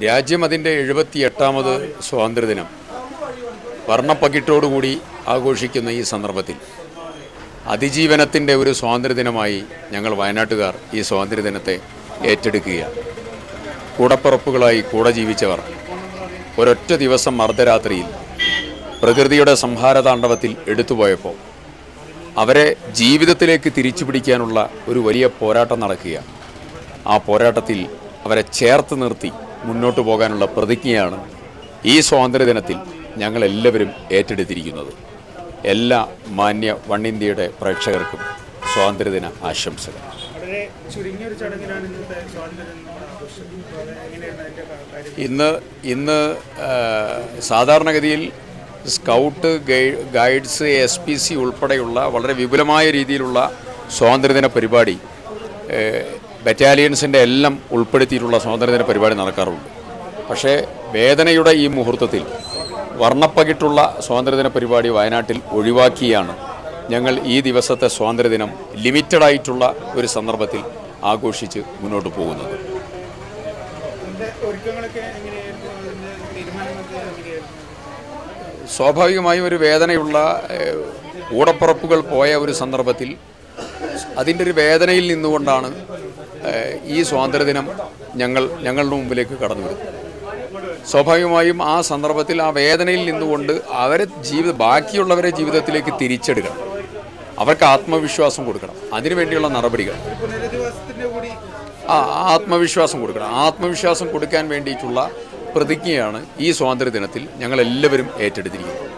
രാജ്യം അതിന്റെ എഴുപത്തി എട്ടാമത് സ്വാതന്ത്ര്യദിനം. വർണപ്പകിട്ടോടുകൂടി ആഘോഷിക്കുന്ന ഈ സന്ദർഭത്തിൽ അതിജീവനത്തിന്റെ ഒരു സ്വാതന്ത്ര്യദിനമായി ഞങ്ങൾ വയനാട്ടുകാർ ഈ സ്വാതന്ത്ര്യദിനത്തെ ഏറ്റെടുക്കുകയാണ്. കൂടപ്പുറപ്പുകളായി കൂടെ ജീവിച്ചവർ ഒരൊറ്റ ദിവസം അർദ്ധരാത്രിയിൽ പ്രകൃതിയുടെ സംഹാരതാണ്ഡവത്തിൽ എടുത്തുപോയപ്പോൾ അവരെ ജീവിതത്തിലേക്ക് തിരിച്ചു പിടിക്കാനുള്ള ഒരു വലിയ പോരാട്ടം നടക്കുകയാണ്. ആ പോരാട്ടത്തിൽ അവരെ ചേർത്ത് നിർത്തി മുന്നോട്ട് പോകാനുള്ള പ്രതിജ്ഞയാണ് ഈ സ്വാതന്ത്ര്യദിനത്തിൽ ഞങ്ങളെല്ലാവരും ഏറ്റെടുത്തിരിക്കുന്നത്. എല്ലാ മാന്യ വൺ ഇന്ത്യയുടെ പ്രേക്ഷകർക്കും സ്വാതന്ത്ര്യദിന ആശംസകൾ. ഇന്ന് ഇന്ന് സാധാരണഗതിയിൽ scout guides S P C ഉൾപ്പെടെയുള്ള വളരെ വിപുലമായ രീതിയിലുള്ള സ്വാതന്ത്ര്യദിന പരിപാടി ബറ്റാലിയൻസിന്റെ എല്ലാം ഉൾപ്പെടുത്തിയിട്ടുള്ള സ്വാതന്ത്ര്യദിന പരിപാടി നടക്കാറുണ്ട്. പക്ഷേ വേദനയുടെ ഈ മുഹൂർത്തത്തിൽ വർണപ്പകിട്ടുള്ള സ്വാതന്ത്ര്യദിന പരിപാടി വയനാട്ടിൽ ഒഴിവാക്കിയാണ് ഞങ്ങൾ ഈ ദിവസത്തെ സ്വാതന്ത്ര്യദിനം ലിമിറ്റഡായിട്ടുള്ള ഒരു സന്ദർഭത്തിൽ ആഘോഷിച്ച് മുന്നോട്ട് പോകുന്നത്. സ്വാഭാവികമായും ഒരു വേദനയുള്ള ഊടപ്പുറപ്പുകൾ പോയ ഒരു സന്ദർഭത്തിൽ അതിന്റെ ഒരു വേദനയിൽ നിന്നുകൊണ്ടാണ് ഈ സ്വാതന്ത്ര്യദിനം ഞങ്ങൾ ഞങ്ങളുടെ മുമ്പിലേക്ക് കടന്നു വരും. സ്വാഭാവികമായും ആ സന്ദർഭത്തിൽ ആ വേദനയിൽ നിന്നുകൊണ്ട് അവരെ ജീവിത ബാക്കിയുള്ളവരെ ജീവിതത്തിലേക്ക് തിരിച്ചെടുക്കണം. അവർക്ക് ആത്മവിശ്വാസം കൊടുക്കണം. അതിനുവേണ്ടിയുള്ള നടപടികൾ. ആ ആത്മവിശ്വാസം കൊടുക്കണം. ആത്മവിശ്വാസം കൊടുക്കാൻ വേണ്ടിയിട്ടുള്ള പ്രതിജ്ഞയാണ് ഈ സ്വാതന്ത്ര്യദിനത്തിൽ ഞങ്ങളെല്ലാവരും ഏറ്റെടുത്തിരിക്കുന്നത്.